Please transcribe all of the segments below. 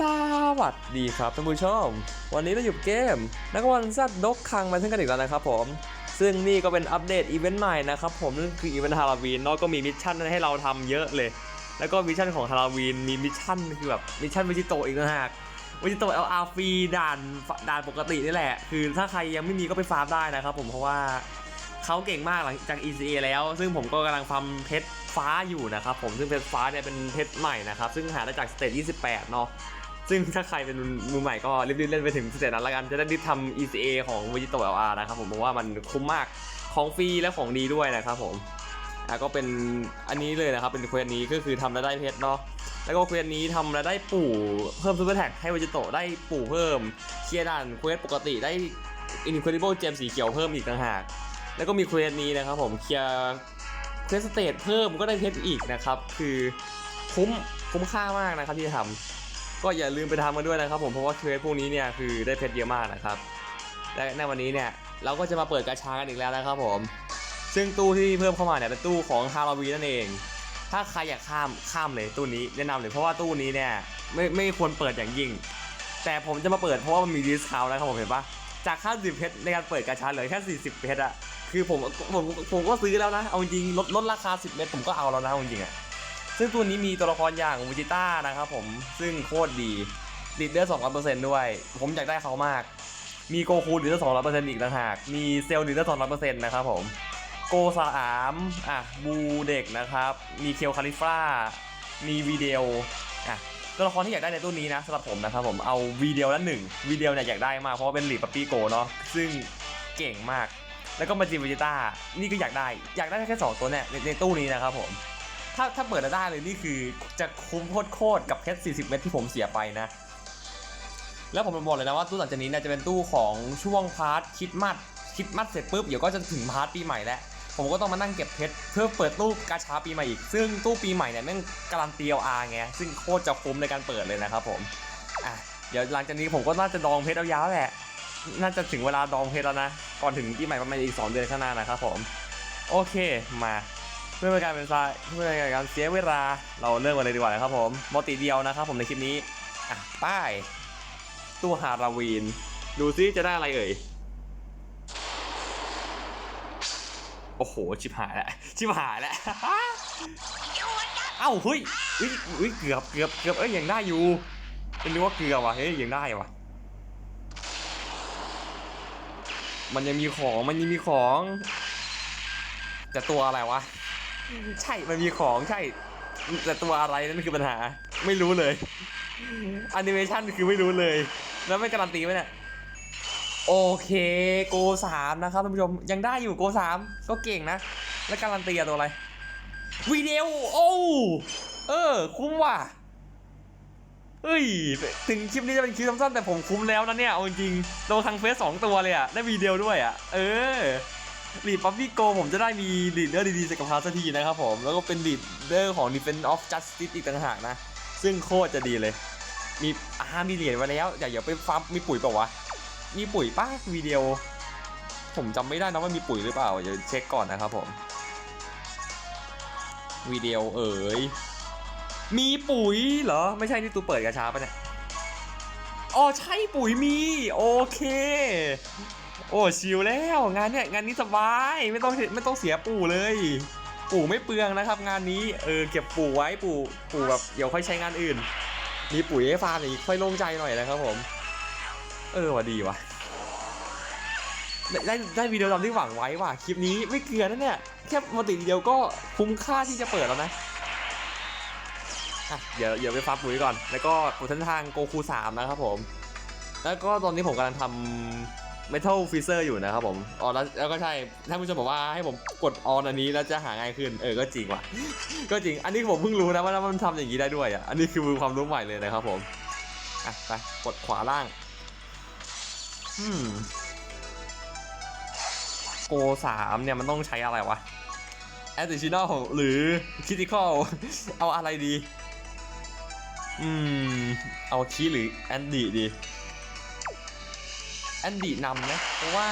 สวัสดีครับท่านผู้ชม วันนี้เราอยู่เกม นักวันซัดดกคังมาซึ่งกันอีกแล้วนะครับผม ซึ่งนี่ก็เป็นอัปเดตอีเวนต์ใหม่นะครับผมนั่นคืออีเวนต์ฮาโลวีนนาะก็มีมิชชั่นให้เราทำเยอะเลย แล้วก็มิชชั่นของฮาโลวีนมีมิชชั่นคือแบบมิชชั่นวิจิโตอีกต่างหากวิจิโตะ LR ฟรีด่านด่านปกตินี่แหละ คือถ้าใครยังไม่มีก็ไปฟาร์มได้นะครับผมเพราะว่าเขาเก่งมากหลังจาก ECA แล้ว ซึ่งผมก็กำลังฟาร์มเพชรฟ้าอยู่นะครับผมซึ่งเพชรฟ้าเนี่ยเป็นเพชรใหม่นะครับ ซึ่งหาได้จากสเตจ28 เนาะ ซึ่งถ้าใครเป็นมือใหม่ก็รีบๆเล่นไปถึงสเตจนั้นล้วกัน จะได้รีบทำ ECA ของ v e g e t o LR นะครับผมเพราะว่ามันคุ้มมากของฟรีและของดีด้วยนะครับผมอะก็เป็นอันนี้เลยนะครับ เป็นเควสนี้ก็คือทำแล้วได้เพชรเนาะแล้วก็เควสนี้ทำแล้วได้ปู่เพิ่มซูเปอร์แท็กให้ว e จิโตได้ปู่เพิ่มเคลียร์ด่านเควสปกติได้ Incredible Gem สีเขียวเพิ่มอีกต่างหาก แล้วก็มีเควสนี้นะครับผมเคลียร์เควสสเตทเพิ่มก็ได้เพชรอีกนะครับ คือคุ้มคุ้มค่ามากนะครับที่จะทำ ก็อย่าลืมไปทำกันด้วยนะครับผมเพราะว่าเควสพวกนี้เนี่ยคือได้เพชรเยอะมากนะครับและในวันนี้เนี่ยเราก็จะมาเปิดกาชากันอีกแล้วนะครับผม ซึ่งตู้ที่เพิ่มเข้ามาเนี่ยเป็นตู้ของฮาราวีนั่นเอง ถ้าใครอยากข้ามข้ามเลยตู้นี้แนะนำเลยเพราะว่าตู้นี้เนี่ยไม่ไม่ควรเปิดอย่างยิ่ง แต่ผมจะมาเปิดเพราะว่ามันมีดิสคาวนะครับผมเห็นปะจากค่า10เพชรในการเปิดกาชาเหลือแค่40เพชรอะคือผมผมผมก็ซื้อแล้วนะเอาจริงลดลดราคา 10 เมตรผมก็เอาแล้วนะเอาจริงอะ ซึ่งตัวนี้มีตัวละครอย่างวูจิต้านะครับผมซึ่งโคตรดีดีดเดอร์200%ด้วย ผมอยากได้เขามาก มีโกคูดีดเดอร์200%อีกต่างหาก มีเซลล์ดีดเดอร์200%นะครับผมโกสามอะบูเด็กนะครับ มีเคียวคาลิฟ้ามีวีเดลอะตัวละครที่อยากได้ในตู้นี้นะสำหรับผมนะครับผมเอาวีเดลละหนึ่งวีเดลเนี่ยอยากได้มากเพราะว่าเป็นหลีปปปี้โกเนาะซึ่งเก่งมาก แล้วก็มาจิวิจิต้านี่ก็อยากได้ อยากได้แค่สองตัวเนี่ยในในตู้นี้นะครับผม ถ้าถ้าเปิดแล้วได้เลยนี่คือจะคุ้มโคตรกับเพชร40 เม็ดที่ผมเสียไปนะ แล้วผมบอกเลยนะว่าตู้หลังจากนี้เนี่ยจะเป็นตู้ของช่วงพาร์ทคิดมัดคิดมัดเสร็จปุ๊บเดี๋ยวก็จะถึงพาร์ทปีใหม่แล้วผมก็ต้องมานั่งเก็บเพชรเพื่อเปิดตู้กาชาปีใหม่อีก ซึ่งตู้ปีใหม่เนี่ยแม่งการันตีเอาอาไงซึ่งโคตรจะคุ้มในการเปิดเลยนะครับผมอะเดี๋ยวหลังจากนี้ผมก็น่าจะดองเพชรเอายาวแหละ น่าจะถึงเวลาดองเพชรแล้วนะ ก่อนถึงปีใหม่ประมาณอีก 2 เดือนข้างหน้านะครับผม โอเคมา เพื่อเป็นการเป็นสายเพื่อเป็นการเสียเวลาเราเริ่มกันเลยดีกว่านะครับผมมอติเดียวนะครับผมในคลิปนี้อะป้ายตู้ฮาราวีน ดูซิจะได้อะไรเอ่ยโอ้โหชิบหายแล้วชิบหายแล้วเอ้าเฮ้ยเฮ้ยเกือบเกือบเกือบเอ้ยยังได้อยู่เป็นนึกว่าเกือบว่ะเฮ้ยยังได้ว่ะมันยังมีของมันยังมีของแต่ตัวอะไรวะ ใช่มันมีของใช่ แต่ตัวอะไรนั่นคือปัญหา ไม่รู้เลยแอนิเมชันคือไม่รู้เลย แล้วไม่การันตีไหมเนี่ยโอเคโกสามนะครับท่านผู้ชมยังได้อยู่โกสามก็เก่งนะ แล้วการันตีอะตัวอะไรวีดีโอโอ้เออ คุ้มว่ะเฮ้ย ถึงคลิปนี้จะเป็นคลิปสั้นๆแต่ผมคุ้มแล้วนะเนี่ย เอาจริงๆโดนทางเฟสสองตัวเลยอะได้วีดีโอด้วยอะเออ ลีดปั๊บบี้โกผมจะได้มีลีดเดอร์ดีๆจากกับพาสักทีนะครับผม แล้วก็เป็นลีดเดอร์ของ Defense of Justice อีกต่างหากนะ ซึ่งโคตรจะดีเลย มีอามีเหรียญไว้แล้วอย่าอย่าไปฟาร์มมีปุ๋ยเปล่าวะ มีปุ๋ยป้าวีดีโอ ผมจำไม่ได้นะว่ามีปุ๋ยหรือเปล่า เดี๋ยวเช็คก่อนนะครับผมวีดีโอเอ๋ย มีปุ๋ยเหรอ ไม่ใช่นี่ตูเปิดกระช้าปะเนี่ย อ๋อใช่ปุ๋ยมี โอเค โอ้ชิลแล้วงานเนี่ยงานนี้สบายไม่ต้องไม่ต้องเสียปู่เลย ปู่ไม่เปลืองนะครับ งานนี้เออเก็บปู่ไว้ปู่ปู่แบบเดี๋ยวค่อยใช้งานอื่น มีปุ๋ยให้ฟาร์มอีกค่อยโล่งใจหน่อยนะครับผม เออว่ะดีว่ะได้ได้ได้วิดีโอตามที่หวังไว้ว่ะคลิปนี้ไม่เกลือนะเนี่ยแค่มาติเดียวก็คุ้มค่าที่จะเปิดแล้วนะอะเดี๋ยวเดี๋ยวไปฟาร์มปุ๋ยก่อน แล้วก็ปูเส้นทางโกคูสามนะครับผม แล้วก็ตอนนี้ผมกำลังทำ เมทัลฟีเซอร์อยู่นะครับผมอ๋อแล้วแล้วก็ใช่ท่านผู้ชมบอกว่าให้ผมกดออนอันนี้แล้วจะหาง่ายขึ้น เออ ก็จริงว่ะ ก็จริง อันนี้ผมเพิ่งรู้นะว่ามันทำอย่างนี้ได้ด้วยอะ อันนี้คือความรู้ใหม่เลยนะครับผม อะไป กดขวาล่าง อืมโกสามเนี่ยมันต้องใช้อะไรวะ additional หรือ critical เอาอะไรดี อืม เอาคีหรือแอนดีดี แอนดี้นำนะเพราะว่า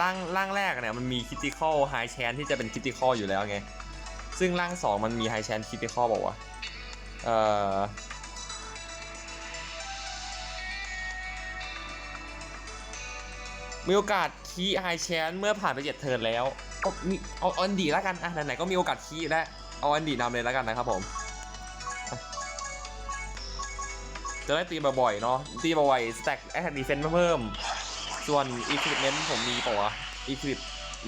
ร่างร่างแรกเนี่ยมันมีคิติคอลไฮแชนที่จะเป็นคิติคอลอยู่แล้วไง ซึ่งร่างสองมันมีไฮแชนคิติคอลบอกว่าเออมีโอกาสคีไฮแชนเมื่อผ่านไปเจ็ดเทิร์นแล้วก็มีเอาแอนดี้แล้วกันอะไหนๆก็มีโอกาสคีแล้วเอาแอนดี้นำเลยแล้วกันนะครับผมจะได้ตีบ่อยๆเนาะตีบ่อยๆสแต็กแอคทีฟเฟนเพิ่ม ส่วนอีคลิปเมนผมมีปล่าวะอีคลิป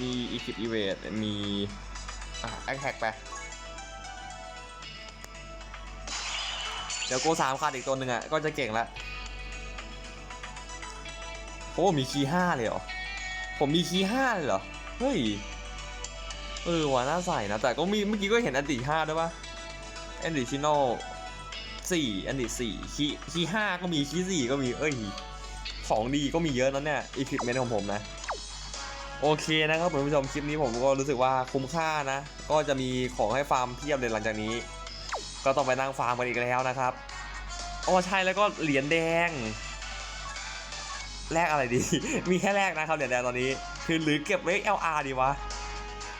มีอีคลิปอีเวทมีอะแอคแท็กไป เดี๋ยวโกสามขาดอีกตัวหนึ่งอะ ก็จะเก่งละโอ้มีคีห้าเลยเหรอ ผมมีคีห้าเลยเหรอ เฮ้ย เออว่ะน่าใส่นะ แต่ก็มีเมื่อกี้ก็เห็นอันติห้าด้วยปะอันติชิโน่สี่อันติสี่คีคีห้าก็มีคีสี่ก็มี เอ้ย ของดีก็มีเยอะนั้นเนี่ยอีพิเมนของผมนะ โอเคนะครับคุณผู้ชมคลิปนี้ผมก็รู้สึกว่าคุ้มค่านะ ก็จะมีของให้ฟาร์มเพียบเลยหลังจากนี้ ก็ต้องไปนั่งฟาร์มกันอีกแล้วนะครับอ๋อใช่แล้วก็เหรียญแดงแลกอะไรดี มีแค่แลกนะครับเหรียญแดงตอนนี้ คือหรือเก็บไว้ LR ดีวะ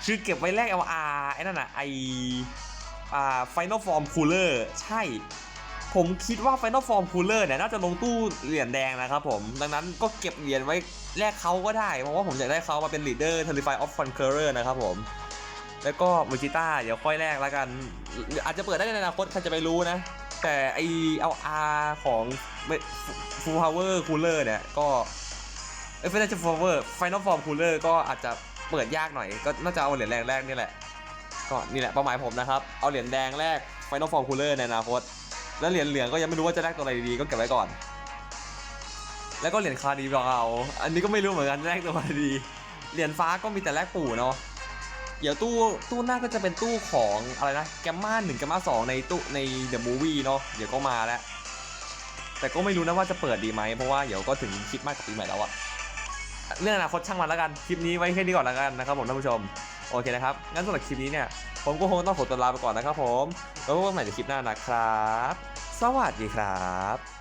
คือเก็บไว้แลก LR ไอ้นั่นน่ะไออ่า Final Form Cooler ใช่ ผมคิดว่า Final Form Cooler เนี่ยน่าจะลงตู้เหรียญแดงนะครับผม ดังนั้นก็เก็บเหรียญไว้แลกเขาก็ได้ เพราะว่าผมอยากได้เขามาเป็น Leader Terrify of Conqueror นะครับผม แล้วก็มูจิต้าเดี๋ยวค่อยแรกแล้วกัน อาจจะเปิดได้ในอนาคตใครจะไปรู้นะ แต่ไอเอาอาของฟูลพาวเวอร์คูลเลอร์เนี่ยก็เอ้ยไม่ใช่ฟูพาวเวอร์ไฟนอลฟอร์มคูลเลอร์ก็อาจจะเปิดยากหน่อย ก็น่าจะเอาเหรียญแรงแรกนี่แหละ ก็นี่แหละเป้าหมายผมนะครับ เอาเหรียญแดงแรกไฟนอลฟอร์มคูลเลอร์ในอนาคต แล้วเหรียญเหลืองก็ยังไม่รู้ว่าจะแลกตัวอะไรดีก็เก็บไว้ก่อน แล้วก็เหรียญคาร์ดีบเอาอันนี้ก็ไม่รู้เหมือนกันแลกตัวอะไรดี เหรียญฟ้าก็มีแต่แลกปู่เนาะเดี๋ยวตู้ตู้หน้าก็จะเป็นตู้ของอะไรนะแกมมาหนึ่งแกมมาสองในตู้ในเดอะมูวี่เนาะเดี๋ยวก็มาแล้วแต่ก็ไม่รู้นะว่าจะเปิดดีไหมเพราะว่าเดี๋ยวก็ถึงคริดมากกับปีใหม่แล้วอะเรื่องอนาคตช่างมันแล้วกัน คลิปนี้ไว้แค่นี้ก่อนแล้วกันนะครับผมท่านผู้ชม โอเคนะครับ งั้นสำหรับคลิปนี้เนี่ย ผมก็คงต้องขอตัวลาไปก่อนนะครับผม แล้วพบกันใหม่ในคลิปหน้านะครับ สวัสดีครับ